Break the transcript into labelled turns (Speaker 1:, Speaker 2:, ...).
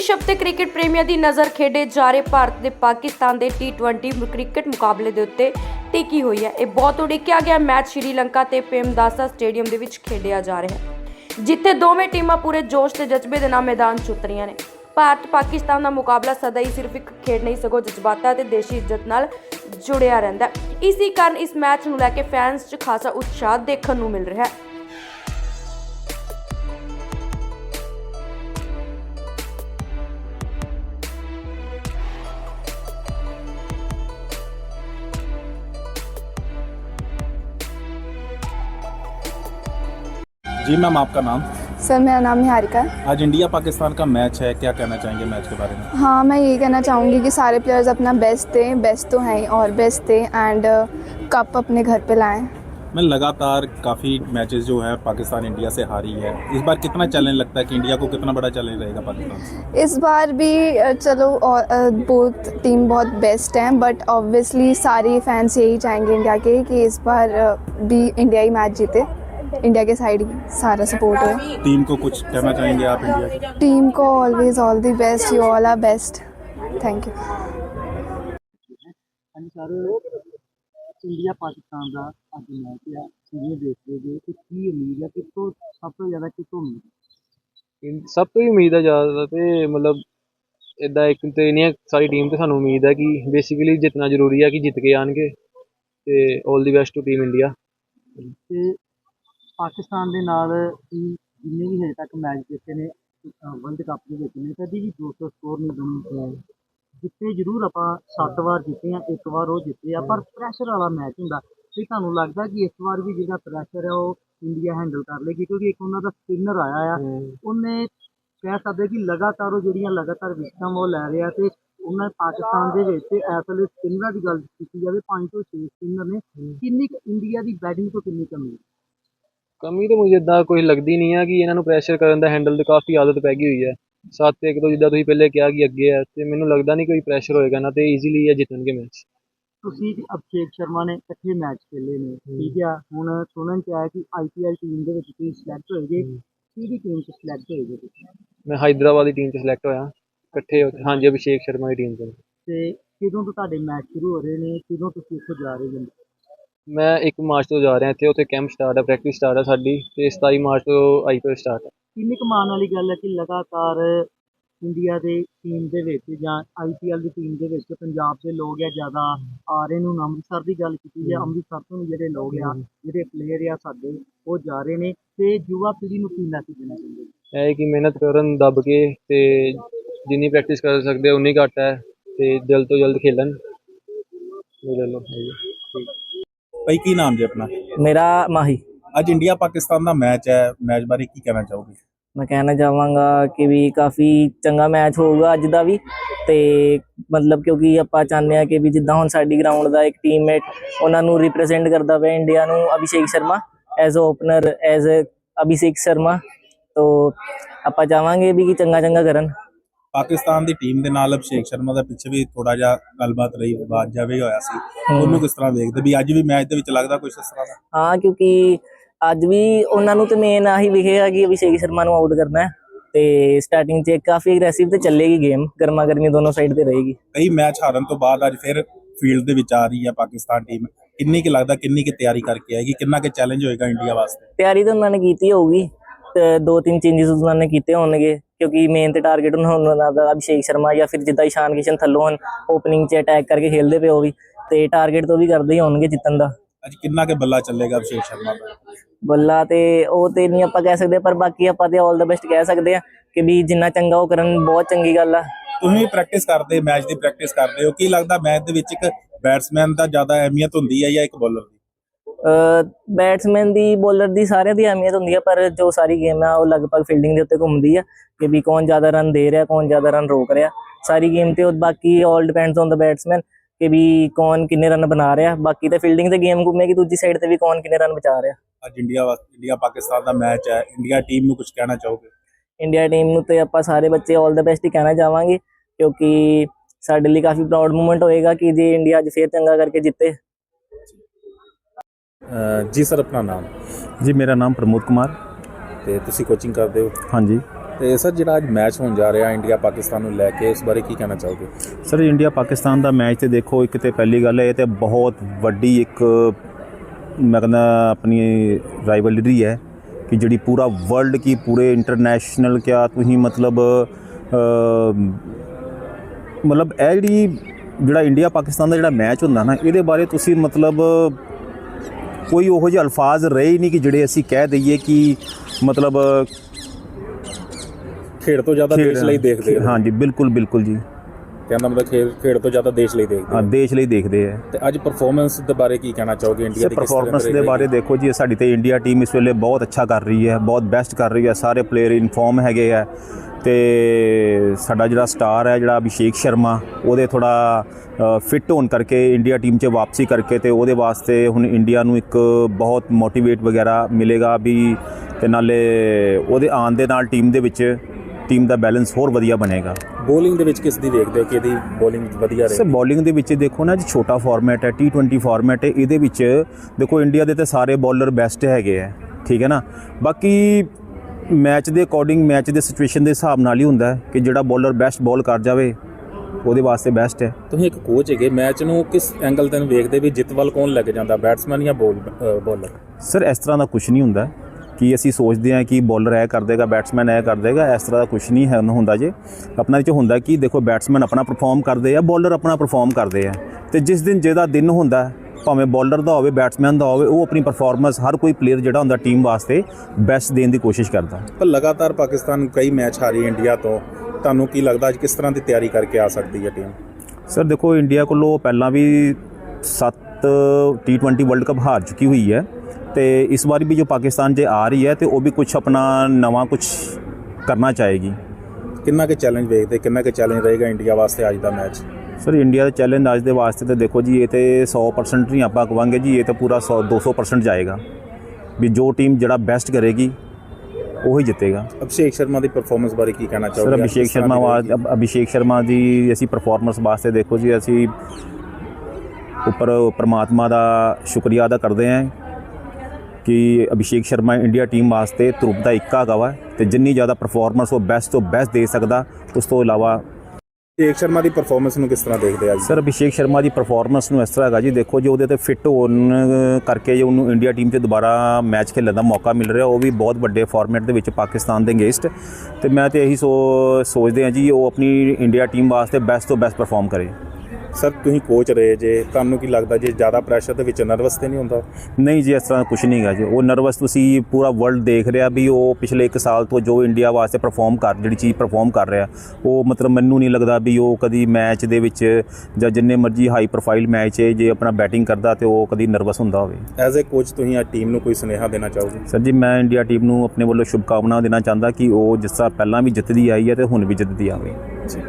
Speaker 1: ਵਿਸ਼ਵ ਤੇ ਕ੍ਰਿਕਟ ਪ੍ਰੇਮੀਆਂ ਦੀ ਨਜ਼ਰ ਖੇਡੇ ਜਾ ਰਹੇ ਭਾਰਤ ਦੇ ਪਾਕਿਸਤਾਨ ਦੇ T20 ਕ੍ਰਿਕਟ ਮੁਕਾਬਲੇ ਦੇ ਉੱਤੇ ਟਿਕੀ ਹੋਈ ਹੈ। ਇਹ ਬਹੁਤ ਉਡੀਕਿਆ ਗਿਆ ਮੈਚ ਸ਼੍ਰੀਲੰਕਾ ਤੇ ਪੇਮਦਾਸਾ ਸਟੇਡੀਅਮ ਦੇ ਵਿੱਚ ਖੇਡਿਆ ਜਾ ਰਿਹਾ ਹੈ। ਜਿੱਥੇ ਦੋਵੇਂ ਟੀਮਾਂ ਪੂਰੇ ਜੋਸ਼ ਤੇ ਜਜ਼ਬੇ ਦੇ ਨਾਲ ਮੈਦਾਨ 'ਚ ਉਤਰੀਆਂ ਨੇ। ਭਾਰਤ ਪਾਕਿਸਤਾਨ ਦਾ ਮੁਕਾਬਲਾ ਸਦਾ ਹੀ ਸਿਰਫ ਇੱਕ ਖੇਡ ਨਹੀਂ, ਸਗੋਂ ਜਜ਼ਬਾਤਾਂ ਤੇ ਦੇਸ਼ੀ ਇੱਜ਼ਤ ਨਾਲ ਜੁੜਿਆ ਰਹਿੰਦਾ ਹੈ। ਇਸੇ ਕਾਰਨ ਇਸ ਮੈਚ ਨੂੰ ਲੈ ਕੇ ਫੈਨਸ 'ਚ ਖਾਸਾ ਉਤਸ਼ਾਹ ਦੇਖਣ ਨੂੰ ਮਿਲ ਰਿਹਾ ਹੈ।
Speaker 2: जी मैम आपका नाम?
Speaker 3: सर मेरा नाम निहारिका है।
Speaker 2: आज इंडिया पाकिस्तान का मैच है क्या कहना चाहेंगे मैच के बारे में?
Speaker 3: हाँ मैं यही कहना चाहूँगी कि सारे प्लेयर्स अपना बेस्ट दें बेस्ट तो हैं ही और बेस्ट दें एंड कप अपने घर पे लाएँ।
Speaker 2: मैं लगातार काफ़ी मैचेस जो है पाकिस्तान इंडिया से हारी है। इस बार कितना चैलेंज लगता है कि इंडिया को कितना बड़ा चैलेंज रहेगा पाकिस्तान से?
Speaker 3: इस बार भी चलो बोथ टीम बहुत बेस्ट हैं बट ऑब्वियसली सारी फैंस यही चाहेंगे इंडिया के कि इस बार भी इंडिया ही मैच जीते। इंडिया के साइड ही सारा सपोर्ट है
Speaker 2: टीम को कुछ कहना चाहेंगे आप इंडिया की
Speaker 3: टीम को always all the best you all are best thank you
Speaker 4: ਹਾਂਜੀ ਸਰ ਇੰਡੀਆ ਪਾਕਿਸਤਾਨ ਦਾ ਅੱਜ ਮੈਚ ਆ ਸੀਰੀਜ਼ ਦੇਖਦੇ ਜੇ ਤੇ ਕੀ ਉਮੀਦ ਹੈ ਕਿੱਥੋਂ ਸਭ ਤੋਂ ਜ਼ਿਆਦਾ ਕਿੱਥੋਂ ਉਮੀਦ ਹੈ?
Speaker 5: ਇਨ- ਸਭ ਤੋਂ ਹੀ ਉਮੀਦ ਹੈ ਜ਼ਿਆਦਾ ਤੇ ਮਤਲਬ ਇਦਾਂ ਇੱਕ ਤੇ ਇੰਨੀਆਂ ਸਾਰੀ ਟੀਮ ਤੇ ਸਾਨੂੰ ਉਮੀਦ ਹੈ ਕਿ ਬੇਸਿਕਲੀ ਜਿੱਤਣਾ ਜ਼ਰੂਰੀ ਹੈ ਕਿ ਜਿੱਤ ਕੇ ਆਣਗੇ ਤੇ 올 the best to team India
Speaker 4: ਤੇ ਪਾਕਿਸਤਾਨ ਦੇ ਨਾਲ ਵੀ ਜਿੰਨੇ ਵੀ ਹਜੇ ਤੱਕ ਮੈਚ ਜਿੱਤੇ ਨੇ ਵਰਲਡ ਕੱਪ ਦੇ ਵਿੱਚ ਨੇ ਕਦੀ ਵੀ 200 ਸਕੋਰ ਨਹੀਂ ਬਣੀ ਜਿੱਤੇ ਜ਼ਰੂਰ ਆਪਾਂ 7 ਵਾਰ ਜਿੱਤੇ ਆ ਇੱਕ ਵਾਰ ਉਹ ਜਿੱਤੇ ਆ ਪਰ ਪ੍ਰੈਸ਼ਰ ਵਾਲਾ ਮੈਚ ਹੁੰਦਾ। ਤੇ ਤੁਹਾਨੂੰ ਲੱਗਦਾ ਕਿ ਇਸ ਵਾਰ ਵੀ ਜਿਹੜਾ ਪ੍ਰੈਸ਼ਰ ਹੈ ਉਹ ਇੰਡੀਆ ਹੈਂਡਲ ਕਰ ਲੇਗੀ? ਕਿਉਂਕਿ ਇੱਕ ਉਹਨਾਂ ਦਾ ਸਪਿਨਰ ਆਇਆ ਆ ਉਹਨੇ ਕਹਿ ਸਕਦੇ ਕਿ ਲਗਾਤਾਰ ਉਹ ਜਿਹੜੀਆਂ ਲਗਾਤਾਰ ਵਿਕਟਾਂ ਉਹ ਲੈ ਰਿਹਾ ਤੇ ਉਹਨਾਂ ਪਾਕਿਸਤਾਨ ਦੇ ਵਿੱਚ ਇਸ ਵੇਲੇ ਸਪਿਨਰਾਂ ਦੀ ਗੱਲ ਕੀਤੀ ਜਾਵੇ 5 ਤੋਂ 6 ਸਪਿਨਰ ਨੇ। ਕਿੰਨੀ ਕੁ ਇੰਡੀਆ ਦੀ ਬੈਟਿੰਗ ਤੋਂ ਕਿੰਨੀ ਕਮੀ ਹੈ?
Speaker 5: ਕਮੀ ਤਾਂ ਮੈਨੂੰ ਇਦਾਂ ਕੋਈ ਲੱਗਦੀ ਨਹੀਂ ਆ ਕਿ ਇਹਨਾਂ ਨੂੰ ਪ੍ਰੈਸ਼ਰ ਕਰਨ ਦਾ ਹੈਂਡਲ ਤੇ ਕਾਫੀ ਆਦਤ ਪੈ ਗਈ ਹੋਈ ਹੈ। ਸੱਤ ਇੱਕ ਤੋਂ ਜਿੱਦਾਂ ਤੁਸੀਂ ਪਹਿਲੇ ਕਿਹਾ ਕਿ ਅੱਗੇ ਹੈ ਤੇ ਮੈਨੂੰ ਲੱਗਦਾ ਨਹੀਂ ਕੋਈ ਪ੍ਰੈਸ਼ਰ ਹੋਏਗਾ ਨਾ ਤੇ ਈਜ਼ੀਲੀ ਇਹ ਜਿੱਤਣਗੇ ਮੈਚ
Speaker 4: ਤੁਸੀਂ ਤੇ ਅਭਿਸ਼ੇਕ ਸ਼ਰਮਾ ਨੇ ਇਕੱਠੇ ਮੈਚ ਖੇਲੇ ਨੇ ਠੀਕ ਆ? ਹੁਣ ਸੁਣਨ ਚ ਆਇਆ ਕਿ ਆਈਪੀਐਲ ਟੀਮ ਦੇ ਵਿੱਚ ਤੁਸੀਂ ਸਿਲੈਕਟ ਹੋਏਗੇ। ਕਿਹੜੀ ਟੀਮ ਚ ਸਿਲੈਕਟ ਹੋਏਗੇ ਤੁਸੀਂ?
Speaker 5: ਮੈਂ ਹਾਈਦਰਾਬਾਦ ਦੀ ਟੀਮ 'ਚ ਸਿਲੈਕਟ ਹੋਇਆ। ਇਕੱਠੇ ਹਾਂਜੀ ਅਭਿਸ਼ੇਕ ਸ਼ਰਮਾ ਦੀ ਟੀਮ 'ਚ।
Speaker 4: ਤੇ ਕਦੋਂ ਤੋਂ ਤੁਹਾਡੇ ਮੈਚ ਸ਼ੁਰੂ ਹੋ ਰਹੇ ਨੇ? ਕਦੋਂ ਤੁਸੀਂ ਉੱਥੇ ਜਾ ਰਹੇ ਹੋ?
Speaker 5: ਮੈਂ 1 ਮਾਰਚ ਤੋਂ ਜਾ ਰਿਹਾ ਇੱਥੇ ਉੱਥੇ ਕੈਂਪ ਸਟਾਰਟ ਹੈ ਪ੍ਰੈਕਟਿਸ ਸਟਾਰਟ ਹੈ ਸਾਡੀ ਤੇ 27 ਮਾਰਚ ਤੋਂ ਆਈਪੀਐਲ ਸਟਾਰਟ ਹੈ
Speaker 4: ਕਿੰਨੀ ਕੁ ਮਾਣ ਵਾਲੀ ਗੱਲ ਹੈ ਕਿ ਲਗਾਤਾਰ ਇੰਡੀਆ ਦੇ ਟੀਮ ਦੇ ਵਿੱਚ ਜਾਂ ਆਈਪੀਐਲ ਦੀ ਟੀਮ ਦੇ ਵਿੱਚ ਪੰਜਾਬ ਦੇ ਲੋਕ ਆ ਜ਼ਿਆਦਾ ਆ ਰਹੇ ਨੇ ਅੰਮ੍ਰਿਤਸਰ ਦੀ ਗੱਲ ਕੀਤੀ ਜਾਏ ਅੰਮ੍ਰਿਤਸਰ ਤੋਂ ਜਿਹੜੇ ਲੋਕ ਆ ਜਿਹੜੇ ਪਲੇਅਰ ਆ ਸਾਡੇ ਉਹ ਜਾ ਰਹੇ ਨੇ ਤੇ ਯੁਵਾ ਪੀੜ੍ਹੀ ਨੂੰ ਕੀ ਮੈਸੇਜ ਦੇਣਾ ਚਾਹੁੰਦੇ ਹੋ?
Speaker 5: ਇਹ ਹੈ ਕਿ ਮਿਹਨਤ ਕਰਨ ਦੱਬ ਕੇ ਤੇ ਜਿੰਨੀ ਪ੍ਰੈਕਟਿਸ ਕਰ ਸਕਦੇ ਉਨੀ ਘੱਟ ਹੈ ਤੇ ਜਲਦ ਤੋਂ ਜਲਦ ਖੇਲਣ। ਲੈ ਲਓ
Speaker 2: ਭਾਈ ਕੀ ਨਾਮ ਜੀ ਆਪਣਾ?
Speaker 6: ਮੇਰਾ ਮਾਹੀ।
Speaker 2: ਅੱਜ ਇੰਡੀਆ ਪਾਕਿਸਤਾਨ ਦਾ ਮੈਚ ਹੈ। ਮੈਚ ਬਾਰੇ ਕੀ ਕਹਿਣਾ ਚਾਹੋਗੇ?
Speaker 6: ਮੈਂ ਕਹਿਣਾ ਚਾਹਾਂਗਾ ਕਿ ਵੀ ਕਾਫੀ ਚੰਗਾ ਮੈਚ ਹੋਊਗਾ ਅੱਜ ਦਾ ਵੀ। ਤੇ ਮਤਲਬ ਕਿਉਂਕਿ ਆਪਾਂ ਚਾਹੁੰਦੇ ਆ ਕਿ ਵੀ ਜਿੱਦਾਂ ਹੁਣ ਸਾਡੀ ਗਰਾਊਂਡ ਦਾ ਇੱਕ ਟੀਮਮੇਟ ਉਹਨਾਂ ਨੂੰ ਰਿਪਰੈਜ਼ੈਂਟ ਕਰਦਾ ਪਿਆ ਇੰਡੀਆ ਨੂੰ Abhishek Sharma. As a opener as a Abhishek Sharma. ਤੋਂ ਆਪਾਂ ਚਾਹਾਂਗੇ ਵੀ ਕਿ ਚੰਗਾ ਚੰਗਾ ਕਰਨ।
Speaker 2: ਪਾਕਿਸਤਾਨ ਦੀ ਟੀਮ ਦੇ ਨਾਲ ਅਭਿਸ਼ੇਕ ਸ਼ਰਮਾ ਦਾ ਪਿੱਛੇ ਵੀ ਥੋੜਾ ਜਿਹਾ ਗੱਲਬਾਤ ਰਹੀ ਵਿਵਾਦ ਜਿਹਾ ਵੀ ਹੋਇਆ ਸੀ। ਉਹਨੂੰ ਕਿਸ ਤਰ੍ਹਾਂ ਵੇਖਦੇ ਵੀ ਅੱਜ ਵੀ ਮੈਚ ਦੇ ਵਿੱਚ ਲੱਗਦਾ ਕੁਝ ਇਸ ਤਰ੍ਹਾਂ ਦਾ?
Speaker 6: ਹਾਂ ਕਿਉਂਕਿ ਅੱਜ ਵੀ ਉਹਨਾਂ ਨੂੰ ਤੇ ਮੇਨ ਆਹੀ ਵਿਖੇਗਾ ਕਿ ਅਭਿਸ਼ੇਕ ਸ਼ਰਮਾ ਨੂੰ ਆਊਟ ਕਰਨਾ ਹੈ ਤੇ ਸਟਾਰਟਿੰਗ 'ਚ ਕਾਫੀ ਐਗਰੈਸਿਵ ਤੇ ਚੱਲੇਗੀ ਗੇਮ ਗਰਮਾ ਗਰਮੀ ਦੋਨੋਂ ਸਾਈਡ ਤੇ ਰਹੇਗੀ।
Speaker 2: ਕਈ ਮੈਚ ਹਾਰਨ ਤੋਂ ਬਾਅਦ ਅੱਜ ਫਿਰ ਫੀਲਡ ਦੇ ਵਿੱਚ ਆ ਰਹੀ ਹੈ ਪਾਕਿਸਤਾਨ ਟੀਮ ਕਿੰਨੀ ਕਿ ਲੱਗਦਾ ਕਿੰਨੀ ਕਿ ਤਿਆਰੀ ਕਰਕੇ ਆਏਗੀ ਕਿੰਨਾ ਕਿ ਚੈਲੰਜ ਹੋਏਗਾ ਇੰਡੀਆ ਵਾਸਤੇ?
Speaker 6: ਤਿਆਰੀ ਤਾਂ ਉਹਨਾਂ ਨੇ ਕੀਤੀ ਹੋਊਗੀ ਤੇ ਦੋ ਤਿੰਨ ਚੇਂਜਸ ਉਹਨਾਂ ਨੇ ਕੀਤੇ ਹੋਣਗੇ। ਕਿਉਂਕਿ ਮੇਨ ਤੇ ਟਾਰਗੇਟ ਉਹਨਾਂ ਦਾ ਅਭਿਸ਼ੇਕ ਸ਼ਰਮਾ ਜਾਂ ਫਿਰ ਜਿੱਦਾਂ ਇਸ਼ਾਨ ਕਿਸ਼ਨ ਥੱਲੋਂ ਹਨ ਓਪਨਿੰਗ 'ਚ ਅਟੈਕ ਕਰਕੇ ਖੇਲਦੇ ਪਏ ਉਹ ਵੀ ਤੇ ਟਾਰਗੇਟ ਤੋਂ ਵੀ ਕਰਦੇ ਹੀ ਹੋਣਗੇ ਜਿੱਤਣ ਦਾ।
Speaker 2: ਅੱਜ ਕਿੰਨਾ ਕਿ ਬੱਲਾ ਚੱਲੇਗਾ ਅਭਿਸ਼ੇਕ ਸ਼ਰਮਾ ਦਾ?
Speaker 6: ਬੱਲਾ ਤੇ ਉਹ ਤੇ ਨਹੀਂ ਆਪਾਂ ਕਹਿ ਸਕਦੇ ਪਰ ਬਾਕੀ ਆਪਾਂ ਤੇ ਆਲ ਦਾ ਬੈਸਟ ਕਹਿ ਸਕਦੇ ਆ ਕਿ ਵੀ ਜਿੰਨਾ ਚੰਗਾ ਉਹ ਕਰਨ ਬਹੁਤ ਚੰਗੀ ਗੱਲ ਆ।
Speaker 2: ਤੁਸੀਂ ਪ੍ਰੈਕਟਿਸ ਕਰਦੇ ਮੈਚ ਦੀ ਪ੍ਰੈਕਟਿਸ ਕਰਦੇ ਹੋ। ਕੀ ਲੱਗਦਾ ਮੈਚ ਦੇ ਵਿੱਚ ਇੱਕ ਬੈਟਸਮੈਨ ਦਾ ਜ਼ਿਆਦਾ ਅਹਿਮੀਅਤ ਹੁੰਦੀ ਹੈ ਜਾਂ ਇੱਕ ਬੋਲਰ ਦੀ?
Speaker 6: ਬੈਟਸਮੈਨ ਦੀ ਬੋਲਰ ਦੀ ਸਾਰਿਆਂ ਦੀ ਅਹਿਮੀਅਤ ਹੁੰਦੀ ਹੈ ਪਰ ਜੋ ਸਾਰੀ ਗੇਮ ਆ ਉਹ ਲਗਭਗ ਫੀਲਡਿੰਗ ਦੇ ਉੱਤੇ ਘੁੰਮਦੀ ਆ ਕਿ ਵੀ ਕੌਣ ਜ਼ਿਆਦਾ ਰਨ ਦੇ ਰਿਹਾ ਕੌਣ ਜ਼ਿਆਦਾ ਰਨ ਰੋਕ ਰਿਹਾ। ਸਾਰੀ ਗੇਮ ਤੇ ਉਹ ਬਾਕੀ all depends on the batsman ਕਿ ਵੀ ਕੌਣ ਕਿੰਨੇ ਰਨ ਬਣਾ ਰਿਹਾ। ਬਾਕੀ ਤਾਂ ਫੀਲਡਿੰਗ ਤੇ ਗੇਮ ਘੁੰਮੇਗੀ ਦੂਜੀ ਸਾਈਡ ਤੇ ਵੀ ਕੌਣ ਕਿੰਨੇ ਰਨ ਬਚਾ ਰਿਹਾ।
Speaker 2: ਅੱਜ ਇੰਡੀਆ ਇੰਡੀਆ ਪਾਕਿਸਤਾਨ ਦਾ ਮੈਚ ਹੈ। ਇੰਡੀਆ ਟੀਮ ਨੂੰ ਕੁਝ ਕਹਿਣਾ ਚਾਹੋਗੇ?
Speaker 6: ਇੰਡੀਆ ਟੀਮ ਨੂੰ ਤੇ ਆਪਾਂ ਸਾਰੇ ਬੱਚੇ ਆਲ ਦਾ ਬੈਸਟ ਹੀ ਕਹਿਣਾ ਚਾਹਾਂਗੇ ਕਿਉਂਕਿ ਸਾਡੇ ਲਈ ਕਾਫੀ ਪ੍ਰਾਊਡ ਮੂਮੈਂਟ ਹੋਏਗਾ ਕਿ ਜੇ ਇੰਡੀਆ ਅੱਜ ਫੇਰ ਚੰਗਾ ਕਰਕੇ ਜਿੱਤੇ।
Speaker 2: ਜੀ ਸਰ ਆਪਣਾ ਨਾਮ?
Speaker 7: ਜੀ ਮੇਰਾ ਨਾਮ ਪ੍ਰਮੋਦ ਕੁਮਾਰ।
Speaker 2: ਤੇ ਤੁਸੀਂ ਕੋਚਿੰਗ ਕਰਦੇ ਹੋ?
Speaker 7: ਹਾਂਜੀ।
Speaker 2: ਤੇ ਸਰ ਜਿਹੜਾ ਅੱਜ ਮੈਚ ਹੋਣ ਜਾ ਰਿਹਾ ਇੰਡੀਆ ਪਾਕਿਸਤਾਨ ਨੂੰ ਲੈ ਕੇ ਇਸ ਬਾਰੇ ਕੀ ਕਹਿਣਾ ਚਾਹੋਗੇ?
Speaker 7: ਸਰ ਇੰਡੀਆ ਪਾਕਿਸਤਾਨ ਦਾ ਮੈਚ ਤੇ ਦੇਖੋ ਇੱਕ ਤੇ ਪਹਿਲੀ ਗੱਲ ਹੈ ਇਹ ਤੇ ਬਹੁਤ ਵੱਡੀ ਇੱਕ ਮੈਂ ਕਹਿੰਦਾ ਆਪਣੀ ਰਾਈਵਲਰੀ ਹੈ ਕਿ ਜਿਹੜੀ ਪੂਰਾ ਵਰਲਡ ਕੀ ਪੂਰੇ ਇੰਟਰਨੈਸ਼ਨਲ ਕਿਆ ਤੁਸੀਂ ਮਤਲਬ ਅ, ਮਤਲਬ ਇਹ ਜਿਹੜੀ ਜਿਹੜਾ ਇੰਡੀਆ ਪਾਕਿਸਤਾਨ ਦਾ ਜਿਹੜਾ ਮੈਚ ਹੁੰਦਾ ਨਾ ਇਹਦੇ ਬਾਰੇ ਤੁਸੀਂ ਮਤਲਬ ਕੋਈ ਉਹੋ ਜਿਹੇ ਅਲਫਾਜ਼ ਰਹੇ ਨਹੀਂ ਕਿ ਜਿਹੜੇ ਅਸੀਂ ਕਹਿ ਦਈਏ ਕਿ ਮਤਲਬ
Speaker 2: ਖੇਡ ਤੋਂ ਜ਼ਿਆਦਾ ਦੇਸ਼ ਲਈ ਦੇਖਦੇ ਹੋ
Speaker 7: ਹਾਂਜੀ ਬਿਲਕੁਲ ਬਿਲਕੁਲ ਜੀ।
Speaker 2: ਕਹਿੰਦਾ ਮਤਲਬ ਖੇਡ ਖੇਡ ਤੋਂ ਜ਼ਿਆਦਾ ਦੇਸ਼ ਲਈ ਦੇਖਦੇ
Speaker 7: ਹਾਂ ਦੇਸ਼ ਲਈ ਦੇਖਦੇ ਆ।
Speaker 2: ਤੇ ਅੱਜ ਪਰਫਾਰਮੈਂਸ ਦੇ ਬਾਰੇ ਕੀ ਕਹਿਣਾ ਚਾਹੋਗੇ ਇੰਡੀਆ ਦੀ
Speaker 7: ਪਰਫਾਰਮੈਂਸ ਦੇ? ਬਾਰੇ ਦੇਖੋ ਜੀ ਸਾਡੀ ਤੇ ਇੰਡੀਆ ਟੀਮ ਇਸ ਵੇਲੇ ਬਹੁਤ ਅੱਛਾ ਕਰ ਰਹੀ ਹੈ ਬਹੁਤ ਬੈਸਟ ਕਰ ਰਹੀ ਹੈ ਸਾਰੇ ਪਲੇਅਰ ਇਨਫਾਰਮ ਹੈਗੇ ਆ। ਤੇ ਸਾਡਾ ਜਿਹੜਾ ਸਟਾਰ ਹੈ ਜਿਹੜਾ ਅਭਿਸ਼ੇਕ ਸ਼ਰਮਾ ਉਹਦੇ ਥੋੜਾ ਫਿੱਟ ਹੋਣ ਕਰਕੇ ਇੰਡੀਆ ਟੀਮ 'ਚ ਵਾਪਸੀ ਕਰਕੇ ਤੇ ਉਹਦੇ ਵਾਸਤੇ ਹੁਣ ਇੰਡੀਆ ਨੂੰ ਇੱਕ ਬਹੁਤ ਮੋਟੀਵੇਟ ਵਗੈਰਾ ਮਿਲੇਗਾ ਵੀ ਤੇ ਨਾਲੇ ਉਹਦੇ ਆਉਣ ਦੇ ਨਾਲ ਟੀਮ ਦੇ ਵਿੱਚ ਟੀਮ ਦਾ ਬੈਲੈਂਸ ਹੋਰ ਵਧੀਆ ਬਣੇਗਾ।
Speaker 2: ਬੋਲਿੰਗ ਦੇ ਵਿੱਚ ਕਿਸ ਦੀ ਵੇਖਦੇ ਹੋ? ਕਿ ਇਹਦੀ ਬੋਲਿੰਗ ਵਧੀਆ
Speaker 7: ਸਰ
Speaker 2: ਰਹੇਗੀ
Speaker 7: ਬੋਲਿੰਗ ਦੇ ਵਿੱਚ ਦੇਖੋ ਨਾ ਜੀ ਛੋਟਾ ਫਾਰਮੈਟ ਹੈ T20 ਫਾਰਮੈਟ ਹੈ ਇਹਦੇ ਵਿੱਚ ਦੇਖੋ ਇੰਡੀਆ ਦੇ ਤੇ ਸਾਰੇ ਬੋਲਰ ਬੈਸਟ ਹੈਗੇ ਆ ਠੀਕ ਹੈ ਨਾ? ਬਾਕੀ ਮੈਚ ਦੇ ਅਕੋਰਡਿੰਗ ਮੈਚ ਦੇ ਸਿਚੁਏਸ਼ਨ ਦੇ ਹਿਸਾਬ ਨਾਲ ਹੀ ਹੁੰਦਾ ਕਿ ਜਿਹੜਾ ਬੋਲਰ ਬੈਸਟ ਬੋਲ ਕਰ ਜਾਵੇ ਉਹਦੇ ਵਾਸਤੇ ਬੈਸਟ ਹੈ।
Speaker 2: ਤੁਸੀਂ ਇੱਕ ਕੋਚ ਹੈਗੇ ਮੈਚ ਨੂੰ ਕਿਸ ਐਂਗਲ ਤੋਂ ਵੇਖਦੇ ਵੀ ਜਿੱਤ ਵੱਲ ਕੌਣ ਲੈ ਕੇ ਜਾਂਦਾ ਬੈਟਸਮੈਨ ਜਾਂ ਬੋਲ ਬੋਲਰ
Speaker 7: ਸਰ ਇਸ ਤਰ੍ਹਾਂ ਦਾ ਕੁਝ ਨਹੀਂ ਹੁੰਦਾ। ਕਿ ਅਸੀਂ ਸੋਚਦੇ ਹਾਂ ਕਿ ਬੋਲਰ ਇਹ ਕਰ ਦੇਗਾ ਬੈਟਸਮੈਨ ਇਹ ਕਰ ਦੇਗਾ ਇਸ ਤਰ੍ਹਾਂ ਦਾ ਕੁਝ ਨਹੀਂ ਹੈ ਹੁੰਦਾ ਜੇ। ਆਪਣਾ ਇਹ 'ਚ ਹੁੰਦਾ ਕਿ ਦੇਖੋ ਬੈਟਸਮੈਨ ਆਪਣਾ ਪਰਫਾਰਮ ਕਰਦੇ ਆ ਬੋਲਰ ਆਪਣਾ ਪਰਫਾਰਮ ਕਰਦੇ ਆ। ਤੇ ਜਿਸ ਦਿਨ ਜਿਹਦਾ ਦਿਨ ਹੁੰਦਾ ਭਾਵੇਂ ਬੋਲਰ ਦਾ ਹੋਵੇ ਬੈਟਸਮੈਨ ਦਾ ਹੋਵੇ ਉਹ ਆਪਣੀ ਪਰਫਾਰਮੈਂਸ ਹਰ ਕੋਈ ਪਲੇਅਰ ਜਿਹੜਾ ਹੁੰਦਾ ਟੀਮ ਵਾਸਤੇ ਬੈਸਟ ਦੇਣ ਦੀ ਕੋਸ਼ਿਸ਼ ਕਰਦਾ।
Speaker 2: ਪਰ ਲਗਾਤਾਰ ਪਾਕਿਸਤਾਨ ਕਈ ਮੈਚ ਹਾਰੀ ਇੰਡੀਆ ਤੋਂ ਤੁਹਾਨੂੰ ਕੀ ਲੱਗਦਾ ਅੱਜ ਕਿਸ ਤਰ੍ਹਾਂ ਦੀ ਤਿਆਰੀ ਕਰਕੇ ਆ ਸਕਦੀ ਹੈ ਟੀਮ
Speaker 7: ਸਰ ਦੇਖੋ ਇੰਡੀਆ ਕੋਲੋਂ ਪਹਿਲਾਂ ਵੀ 7 T20 ਵਰਲਡ ਕੱਪ ਹਾਰ ਚੁੱਕੀ ਹੋਈ ਹੈ। ਤੇ ਇਸ ਵਾਰੀ ਵੀ ਜੋ ਪਾਕਿਸਤਾਨ 'ਚ ਆ ਰਹੀ ਹੈ ਤੇ ਉਹ ਵੀ ਕੁਝ ਆਪਣਾ ਨਵਾਂ ਕੁਝ ਕਰਨਾ ਚਾਹੇਗੀ।
Speaker 2: ਕਿੰਨਾ ਕੁ ਚੈਲੰਜ ਵੇਖਦੇ ਕਿੰਨਾ ਕੁ ਚੈਲੰਜ ਰਹੇਗਾ ਇੰਡੀਆ ਵਾਸਤੇ ਅੱਜ ਦਾ ਮੈਚ
Speaker 7: ਸਰ ਇੰਡੀਆ ਦਾ ਚੈਲੰਜ ਅੱਜ ਦੇ ਵਾਸਤੇ ਤੇ ਦੇਖੋ ਜੀ ਇਹ ਤੇ 100% ਨਹੀਂ ਆਪਾਂ ਕਵਾਂਗੇ ਜੀ ਇਹ ਤਾਂ ਪੂਰਾ 100 200% ਜਾਏਗਾ। ਵੀ ਜੋ ਟੀਮ ਜਿਹੜਾ ਬੈਸਟ ਕਰੇਗੀ ਉਹੀ ਜਿੱਤੇਗਾ।
Speaker 2: ਅਭਿਸ਼ੇਕ ਸ਼ਰਮਾ ਦੀ ਪਰਫਾਰਮੈਂਸ ਬਾਰੇ ਕੀ ਕਹਿਣਾ ਚਾਹੋਗੇ?
Speaker 7: ਸਰ ਅਭਿਸ਼ੇਕ ਸ਼ਰਮਾ ਅਭਿਸ਼ੇਕ ਸ਼ਰਮਾ ਦੀ ਅਸੀਂ ਪਰਫਾਰਮੈਂਸ ਵਾਸਤੇ ਦੇਖੋ ਜੀ ਅਸੀਂ ਉੱਪਰ ਪ੍ਰਮਾਤਮਾ ਦਾ ਸ਼ੁਕਰੀਆ ਅਦਾ ਕਰਦੇ ਹਾਂ। ਕਿ ਅਭਿਸ਼ੇਕ ਸ਼ਰਮਾ ਇੰਡੀਆ ਟੀਮ ਵਾਸਤੇ ਧਰੁਵ ਦਾ ਇੱਕਾ ਹੈਗਾ ਵਾ ਤੇ ਜਿੰਨੀ ਜ਼ਿਆਦਾ ਪਰਫਾਰਮੈਂਸ ਉਹ ਬੈਸਟ ਤੋਂ ਬੈਸਟ ਦੇ ਸਕਦਾ ਉਸ ਤੋਂ ਇਲਾਵਾ
Speaker 2: ਅਭਿਸ਼ੇਕ ਸ਼ਰਮਾ ਦੀ ਪਰਫਾਰਮੈਂਸ ਨੂੰ ਕਿਸ ਤਰ੍ਹਾਂ ਦੇਖਦੇ ਅੱਜ
Speaker 7: ਸਰ ਅਭਿਸ਼ੇਕ ਸ਼ਰਮਾ ਦੀ ਪਰਫਾਰਮੈਂਸ ਨੂੰ ਇਸ ਤਰ੍ਹਾਂ ਹੈਗਾ ਜੀ ਦੇਖੋ ਜੋ ਉਹਦੇ ਤੇ ਫਿੱਟ ਹੋਣ ਕਰਕੇ ਜੇ ਉਹਨੂੰ ਇੰਡੀਆ ਟੀਮ 'ਚ ਦੁਬਾਰਾ ਮੈਚ ਖੇਲਣ ਦਾ ਮੌਕਾ ਮਿਲ ਰਿਹਾ ਉਹ ਵੀ ਬਹੁਤ ਵੱਡੇ ਫਾਰਮੈਟ ਦੇ ਵਿੱਚ ਪਾਕਿਸਤਾਨ ਦੇ ਅਗੇਂਸਟ ਤੇ ਮੈਂ ਤੇ ਇਹੀ ਸੋਚਦੇ ਹਾਂ ਜੀ ਉਹ ਆਪਣੀ ਇੰਡੀਆ ਟੀਮ ਵਾਸਤੇ ਬੈਸਟ ਤੋਂ ਬੈਸਟ ਪਰਫਾਰਮ ਕਰੇ।
Speaker 2: ਸਰ ਤੁਸੀਂ ਕੋਚ ਰਹੇ ਜੇ ਤੁਹਾਨੂੰ ਕੀ ਲੱਗਦਾ ਜੇ ਜ਼ਿਆਦਾ ਪ੍ਰੈਸ਼ਰ ਦੇ ਵਿੱਚ ਨਰਵਸ ਤੇ ਨਹੀਂ ਹੁੰਦਾ?
Speaker 7: ਨਹੀਂ ਜੀ ਇਸ ਤਰ੍ਹਾਂ ਕੁਝ ਨਹੀਂ ਹੈਗਾ ਜੀ। ਉਹ ਨਰਵਸ ਤੁਸੀਂ ਪੂਰਾ ਵਰਲਡ ਦੇਖ ਰਿਹਾ ਵੀ ਉਹ ਪਿਛਲੇ 1 ਸਾਲ ਤੋਂ ਜੋ ਇੰਡੀਆ ਵਾਸਤੇ ਪਰਫਾਰਮ ਕਰ ਜਿਹੜੀ ਚੀਜ਼ ਪਰਫਾਰਮ ਕਰ ਰਿਹਾ ਉਹ ਮਤਲਬ ਮੈਨੂੰ ਨਹੀਂ ਲੱਗਦਾ ਵੀ ਉਹ ਕਦੀ ਮੈਚ ਦੇ ਵਿੱਚ ਜਾਂ ਜਿੰਨੇ ਮਰਜ਼ੀ ਹਾਈ ਪ੍ਰੋਫਾਈਲ ਮੈਚ ਹੈ ਜੇ ਆਪਣਾ ਬੈਟਿੰਗ ਕਰਦਾ ਤੇ ਉਹ ਕਦੀ ਨਰਵਸ ਹੁੰਦਾ ਹੋਵੇ।
Speaker 2: ਐਜ਼ ਅ ਕੋਚ ਤੁਸੀਂ ਆ ਟੀਮ ਨੂੰ ਕੋਈ ਸੁਨੇਹਾ ਦੇਣਾ ਚਾਹੋਗੇ?
Speaker 7: ਸਰ ਜੀ ਮੈਂ ਇੰਡੀਆ ਟੀਮ ਨੂੰ ਆਪਣੇ ਵੱਲੋਂ ਸ਼ੁਭਕਾਮਨਾਵਾਂ ਦੇਣਾ ਚਾਹੁੰਦਾ ਕਿ ਉਹ ਜਿਸ ਤਰ੍ਹਾਂ ਪਹਿਲਾਂ ਵੀ ਜਿੱਤਦੀ ਆਈ ਹੈ ਤੇ ਹੁਣ ਵੀ ਜਿੱਤਦੀ ਆਵੇ।
Speaker 2: ਜੀ।